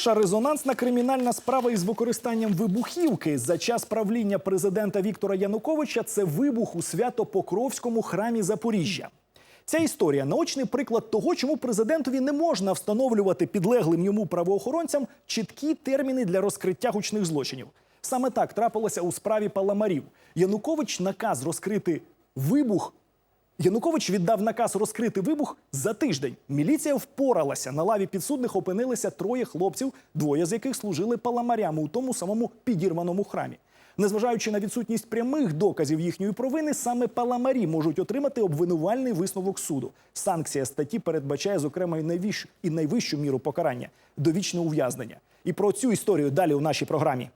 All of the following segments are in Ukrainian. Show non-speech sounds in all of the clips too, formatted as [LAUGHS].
Перша резонансна кримінальна справа із використанням вибухівки за час правління президента Віктора Януковича це вибух у Свято-Покровському храмі Запоріжжя. Ця історія наочний приклад того, чому президентові не можна встановлювати підлеглим йому правоохоронцям чіткі терміни для розкриття гучних злочинів. Саме так трапилося у справі Паламарів. Янукович наказ розкрити вибух Янукович віддав наказ розкрити вибух за тиждень. Міліція впоралася. На лаві підсудних опинилися троє хлопців, двоє з яких служили паламарями у тому самому підірваному храмі. Незважаючи на відсутність прямих доказів їхньої провини, саме паламарі можуть отримати обвинувальний висновок суду. Санкція статті передбачає, зокрема, і найвищу, і найвищу міру покарання довічне ув'язнення. І про цю історію далі у нашій програмі.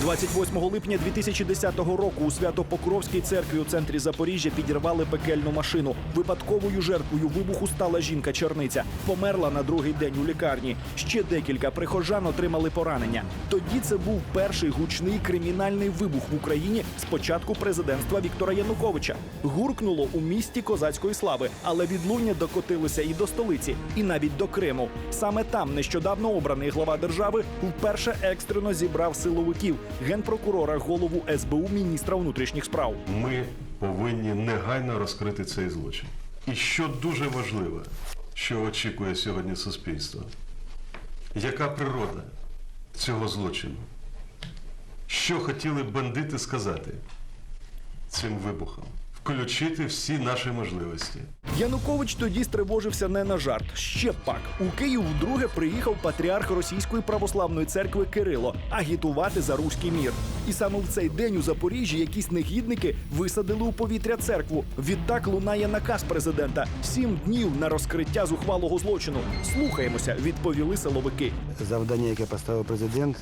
28 липня 2010 року у Свято-Покровській церкві у центрі Запоріжжя підірвали пекельну машину. Випадковою жертвою вибуху стала жінка-черниця. Померла на другий день у лікарні. Ще декілька прихожан отримали поранення. Тоді це був перший гучний кримінальний вибух в Україні з початку президентства Віктора Януковича. Гуркнуло у місті козацької слави, але відлуння докотилося і до столиці, і навіть до Криму. Саме там нещодавно обраний глава держави вперше екстрено зібрав силовиків, генпрокурора, голову СБУ, міністра внутрішніх справ. Ми повинні негайно розкрити цей злочин. І що дуже важливе, що очікує сьогодні суспільство, яка природа цього злочину? Що хотіли бандити сказати цим вибухом? Включити всі наші можливості. Янукович тоді стривожився не на жарт. Ще пак у Київ вдруге приїхав патріарх Російської православної церкви Кирило агітувати за руський мір. І саме в цей день у Запоріжжі якісь негідники висадили у повітря церкву. Відтак лунає наказ президента: сім днів на розкриття зухвалого злочину. Слухаємося, відповіли силовики. Завдання, яке поставив президент,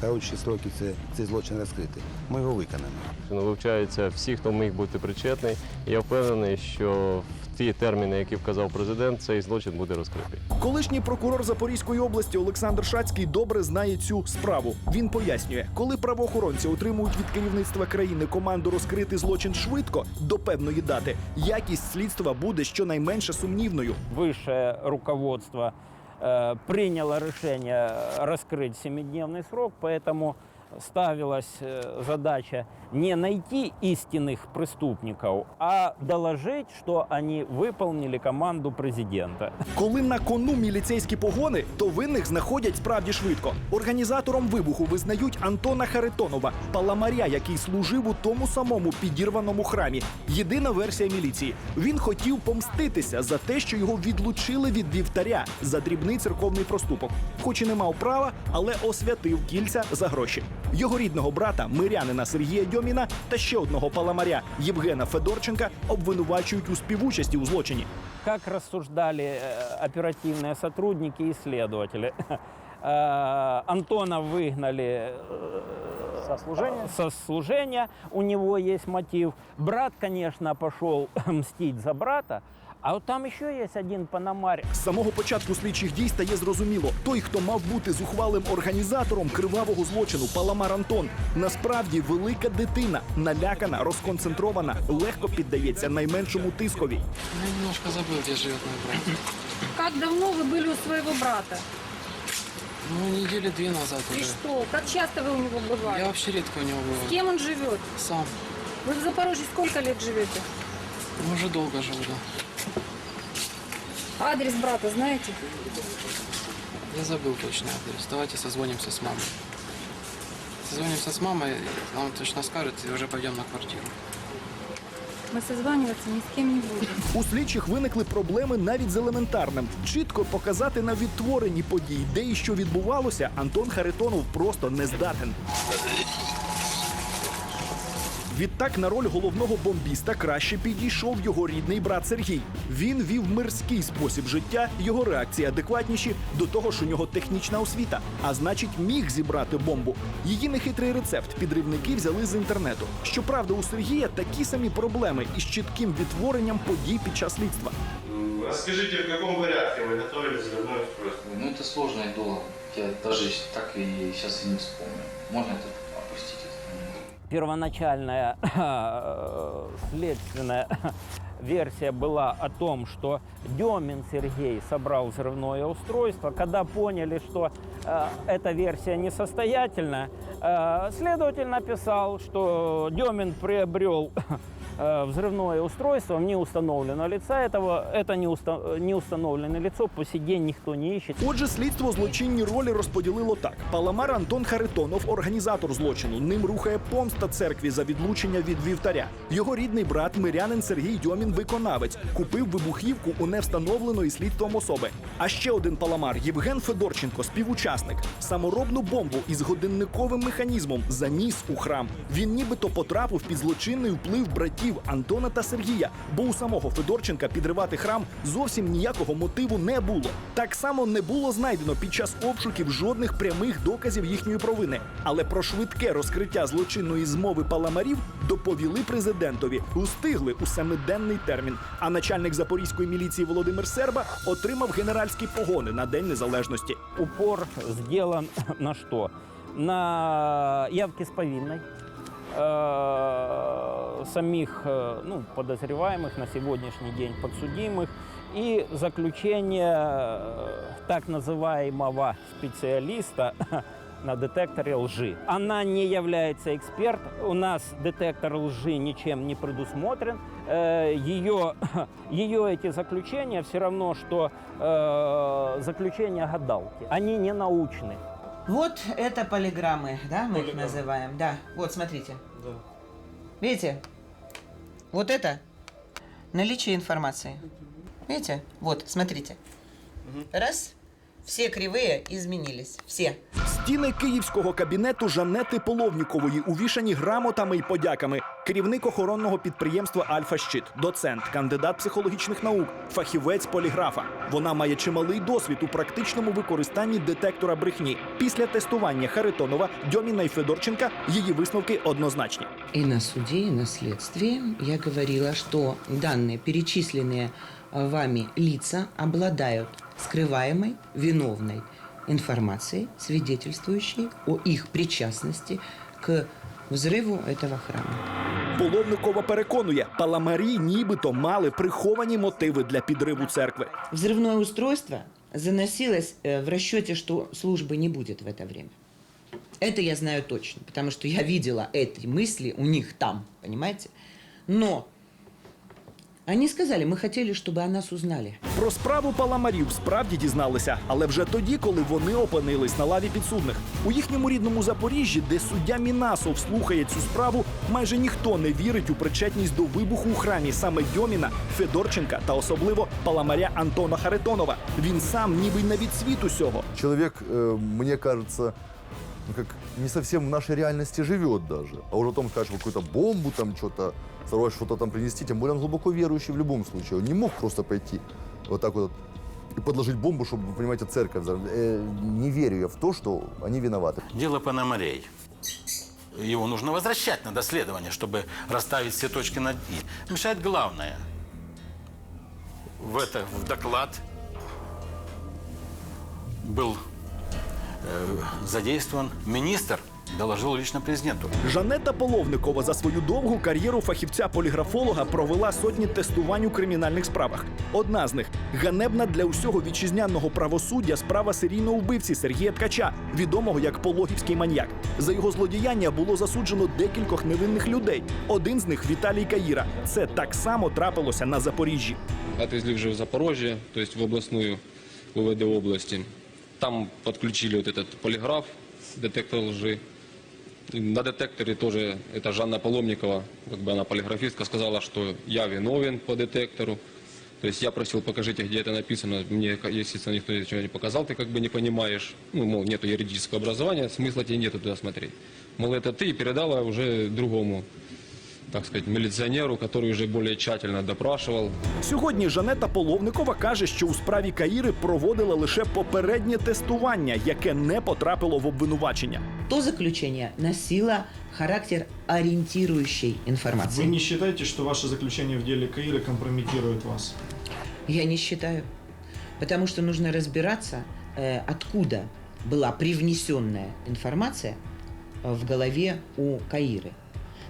коротші строки це цей злочин розкрити. Ми його виконаємо. Вивчаються всі, хто міг бути причетний. І Я впевнений, що в ті терміни, які вказав президент, цей злочин буде розкритий. Колишній прокурор Запорізької області Олександр Шацький добре знає цю справу. Він пояснює, коли правоохоронці отримують від керівництва країни команду розкрити злочин швидко до певної дати, якість слідства буде щонайменше сумнівною. высшее руководство э, приняло решение раскрыть семидневный срок, поэтому ставилась э, задача не найти истинных преступников, а доложить, что они выполнили команду президента. Коли на кону міліцейські погони, то винних знаходять справді швидко. Організатором вибуху визнають Антона Харитонова, паламаря, який служив у тому самому підірваному храмі. Єдина версія міліції. Він хотів помститися за те, що його відлучили від вівтаря за дрібний церковний проступок. Хоч і не мав права, але освятив кільця за гроші. Його рідного брата, мирянина Сергія Дьоміна та ще одного паламаря Євгена Федорченка обвинувачують у співучасті у злочині. Как рассуждали э, оперативные сотрудники и следователи. [LAUGHS] Э, Антона выгнали со служения. со служения, у него есть мотив. Брат, конечно, пошел мстить за брата, а вот там еще есть один панамарь. З самого початку слідчих дій стає зрозуміло, той, хто мав бути зухвалим організатором кривавого злочину, Паламар Антон, насправді велика дитина, налякана, розконцентрована, легко піддається найменшому тискові. Я немножко забыл, где живет мой брат. Как давно вы были у своего брата? Ну, недели две назад И уже. что? Как часто вы у него бывали? Я вообще редко у него С бывал. кем он живет? Сам. Вы в Запорожье сколько лет живете? Ну, уже долго живу, да. Адрес брата знаете? Я забыл точный адрес. Давайте созвонимся с мамой. Созвонимся с мамой, она точно скажет, и уже пойдем на квартиру. Мы созваниваться ни с кем не будем. У слідчих виникли проблеми навіть з елементарним. Чітко показати на відтворенні подій, де і що відбувалося, Антон Харитонов просто не здатен. Відтак на роль головного бомбіста краще підійшов його рідний брат Сергій. Він вів мирський спосіб життя, його реакції адекватніші до того ж у нього технічна освіта, а значить, міг зібрати бомбу. Її нехитрий рецепт підривники взяли з інтернету. Щоправда, у Сергія такі самі проблеми із чітким відтворенням подій під час слідства. Расскажите, в каком порядке вы готовили взрывное устройство? Ну, это сложно и долго. Я даже так и сейчас и не вспомню. Можно это опустить? этот момент? Первоначальная э, следственная версия была о том, что Демин Сергей собрал взрывное устройство. Когда поняли, что э, эта версия несостоятельна, э, следователь написал, что Демин приобрел э, взрывное устройство в неустановленного лица. Этого, это не, уста- не установленное лицо по сей день никто не ищет. Отже, слідство злочинні ролі розподілило так: Паламар Антон Харитонов, організатор злочину. Ним рухає помста церкві за відлучення від вівтаря. Його рідний брат, мирянин Сергій Дьомін, виконавець, купив вибухівку у невстановленої слідством особи. А ще один паламар Євген Федорченко, співучасник, саморобну бомбу із годинниковим механізмом заніс у храм. Він нібито потрапив під злочинний вплив братів Антона та Сергія, бо у самого Федорченка підривати храм зовсім ніякого мотиву не було. Так само не було знайдено під час обшуків жодних прямих доказів їхньої провини. Але про швидке розкриття злочинної змови паламарів доповіли президентові, устигли у семиденний термін. А начальник запорізької міліції Володимир Серба отримав генеральські погони на День Незалежності. Упор сделан на что? На явки повинной, э, самих э, ну, подозреваемых на сегодняшний день подсудимых и заключение э, так называемого специалиста [LAUGHS] на детекторе лжи. Она не является эксперт. У нас детектор лжи ничем не предусмотрен. Э, Ее, ее [LAUGHS] эти заключения все равно, что э, заключения гадалки. Они не научны. Вот это полиграммы, да, мы их называем. Да, вот смотрите. Видите? Вот это наличие информации. Видите? Вот, смотрите. Раз. Все кривые изменились. Все. Стіни київського кабінету Жанети Половнікової увішані грамотами й подяками. Керівник охоронного підприємства Альфа Щит, доцент, кандидат психологічних наук, фахівець поліграфа. Вона має чималий досвід у практичному використанні детектора брехні. Після тестування Харитонова, Дьоміна і Федорченка її висновки однозначні. И на суде, и на следствии я говорила, что данные перечисленные э, вами лица обладают скрываемой виновной информацией, свидетельствующей о их причастности к взрыву этого храма. Половникова переконує, паламарі нібито мали приховані мотиви для підриву церкви. Взрывное устройство заносилось э, в расчете, что службы не будет в это время. Это я знаю точно, потому что я видела эти мысли у них там, понимаете? Но они сказали, мы хотели, чтобы о нас узнали. Про справу паламарів справді дізналися, але вже тоді, коли вони опинились на лаві підсудних. У їхньому рідному Запоріжжі, де суддя Мінасов слухає цю справу, майже ніхто не вірить у причетність до вибуху у храмі саме Дьоміна, Федорченка та особливо паламаря Антона Харитонова. Він сам ніби й не від світу сього. Человек, э, мне кажется, Ну, как не совсем в нашей реальности живет даже. А уже о том, скажешь, какую-то бомбу там что-то, сорвать что-то там принести, тем более он глубоко верующий в любом случае. Он не мог просто пойти вот так вот и подложить бомбу, чтобы, вы понимаете, церковь взорвать. Э, не верю я в то, что они виноваты. Дело Пономарей. Его нужно возвращать на доследование, чтобы расставить все точки над «и». Мешает главное. В это в доклад был задействован министр, доложил лично президенту. Жанета Половникова за свою довгу кар'єру фахівця-поліграфолога провела сотні тестувань у кримінальних справах. Одна з них ганебна для усього вітчизняного правосуддя справа серійного вбивці Сергія Ткача, відомого як Пологівський маньяк. За його злодіяння було засуджено декількох невинних людей. Один з них Віталій Каїра. Це так само трапилося на Запоріжжі. Отвезли уже в Запорожье, то есть в областную УВД области. Там подключили вот этот полиграф, детектор лжи. И на детекторе тоже это Жанна Паломникова, как бы она полиграфистка, сказала, что я виновен по детектору. То есть я просил, покажите, где это написано. Мне, естественно, никто ничего не показал, ты как бы не понимаешь. Ну, мол, нету юридического образования, смысла тебе нету туда смотреть. Мол, это ты и передала уже другому, так сказать, милиционеру, который уже более тщательно допрашивал. Сьогодні Жанета Половникова каже, що у справі Каїри проводила лише попереднє тестування, яке не потрапило в обвинувачення. То заключение носило характер ориентирующей информации. Вы не считаете, что ваше заключение в деле Каира компрометирует вас? Я не считаю. Потому что нужно разбираться, э, откуда была привнесенная информация э, в голове у Каиры.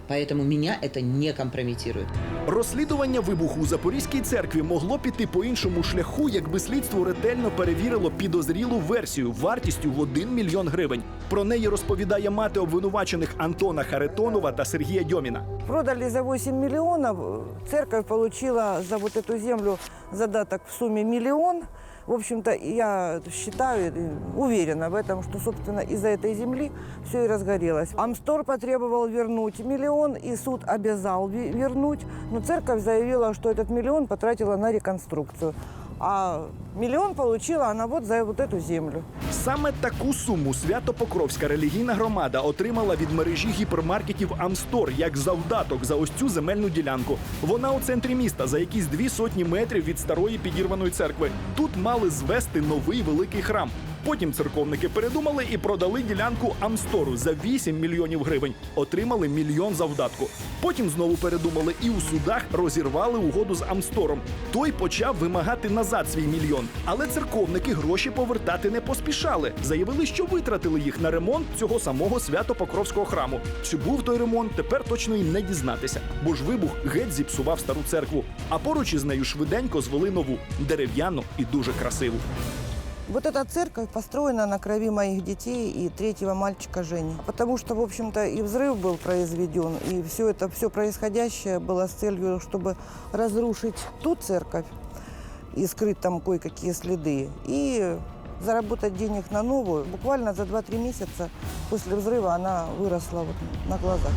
Поэтому меня это не компрометирует. Розслідування вибуху у Запорізькій церкві могло піти по іншому шляху, якби слідство ретельно перевірило підозрілу версію вартістю в 1 мільйон гривень. Про неї розповідає мати обвинувачених Антона Харитонова та Сергія Дьоміна. Продали за 8 миллионов. Церковь получила за вот эту землю задаток в сумме миллион. В общем-то, я считаю, и уверена в этом, что, собственно, из-за этой земли все и разгорелось. Амстор потребовал вернуть миллион, и суд обязал ви- вернуть. Но церковь заявила, что этот миллион потратила на реконструкцию. А миллион получила она вот за вот эту землю. Саме таку суму Свято-Покровська релігійна громада отримала від мережі гіпермаркетів Амстор як завдаток за ось цю земельну ділянку. Вона у центрі міста за якісь дві сотні метрів від старої підірваної церкви. Тут мали звести новий великий храм. Потім церковники передумали і продали ділянку Амстору за 8 мільйонів гривень. Отримали мільйон завдатку. Потім знову передумали і у судах розірвали угоду з Амстором. Той почав вимагати назад свій мільйон. Але церковники гроші повертати не поспішали. Заявили, що витратили їх на ремонт цього самого свято-покровського храму. Чи був той ремонт, тепер точно і не дізнатися, бо ж вибух геть зіпсував стару церкву. А поруч із нею швиденько звели нову дерев'яну і дуже красиву. Вот эта церковь построена на крови моих детей и третьего мальчика Жени. Потому что, в общем-то, и взрыв был произведен, и все это, все происходящее было с целью, чтобы разрушить ту церковь и скрыть там кое-какие следы, и заработать денег на новую. Буквально за 2-3 месяца после взрыва она выросла вот на глазах.